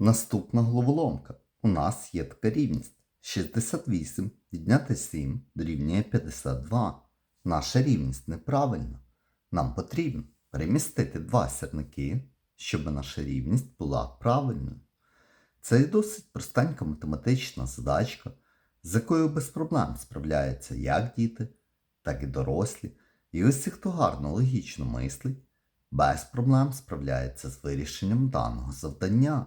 Наступна головоломка. У нас є така рівність. 68 відняти 7 дорівнює 52. Наша рівність неправильна. Нам потрібно перемістити два сірники, щоб наша рівність була правильною. Це досить простенька математична задачка, з якою без проблем справляються як діти, так і дорослі. І усі, хто гарно логічно мислить, без проблем справляється з вирішенням даного завдання.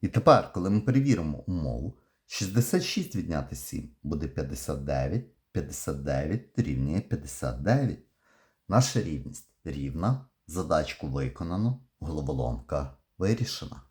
І тепер, коли ми перевіримо умову, 66 відняти 7 буде 59, 59 рівнює 59. Наша рівність рівна, задачку виконано, головоломка вирішена.